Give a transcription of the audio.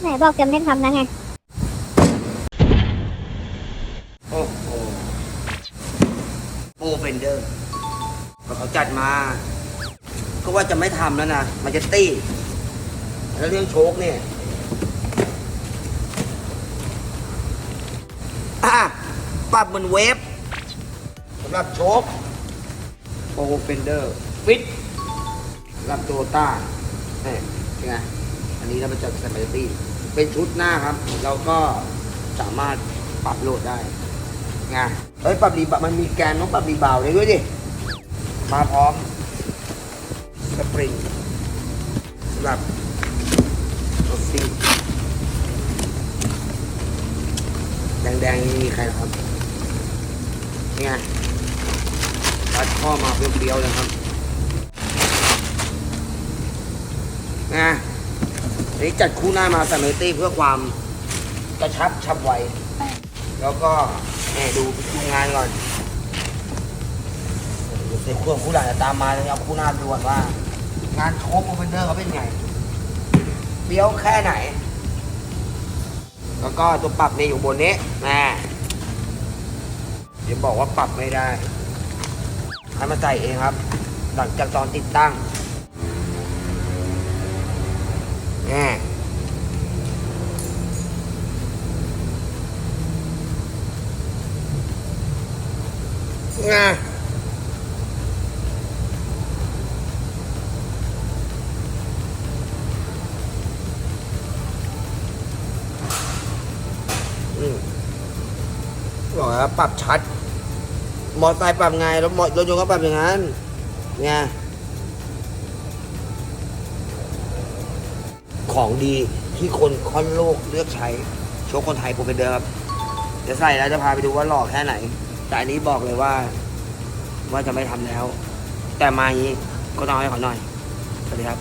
ไหนบอกจะไม่ทำนะไง โอ้โหโปรเฟนเดอร์พอเขาจัดมา ก็ว่าจะไม่ทำแล้วนะ มันจะตี้ แล้วเรื่องโชคเนี่ยอะปรับเหมือนเวฟสำหรับโชคโปรเฟนเดอร์ฟิตสำหรับโตต้าเนี่ยเป็นไง นนี้เรามาจากสไปตี้เป็นชุดหน้าครับ เราก็สามารถปรับโหลดได้ไงเอ้ยปรับรีบมันมีแกนต้องปรับรีบาวได้ด้วยดิมาพร้อมสปริงสำหรับรถซิ่งแดงๆนี่มีใครครับนี่ไงตัดข้อมาเปรี้ยวๆเลยครับไง นี้จัดคู่หน้ามาสเนอตี้เพื่อความกระชับฉับไว แล้วก็แม่ดูดูงานก่อนเดี๋ยวเซฟเครื่องคู่หลังจะตามมาเลยเอาคู่หน้าดูก่อนว่า งานโชว์โปรเฟนเดอร์เขาเป็นไงเบี้ยวแค่ไหน แล้วก็ตัวปรับเนี่ยอยู่บนนี้แม่เดี๋ยวบอกว่าปรับไม่ได้ให้มาใส่เองครับ หลังจากตอนติดตั้ง งอืมบอกว่าปรับชัด มอเตอร์ไซค์ปรับไงแล้วมอรถยนต์ก็ปรับอย่างนั้นไงของดีที่คนค่อนโลกเลือกใช้โชคคนไทยผมเป็นเดิมครับจะใส่แล้วจะพาไปดูว่าหล่อแค่ไหน แต่อันนี้บอกเลยว่า ว่าจะไม่ทำแล้ว แต่มาอย่างนี้ก็ต้องให้เขาหน่อยสวัสดีครับ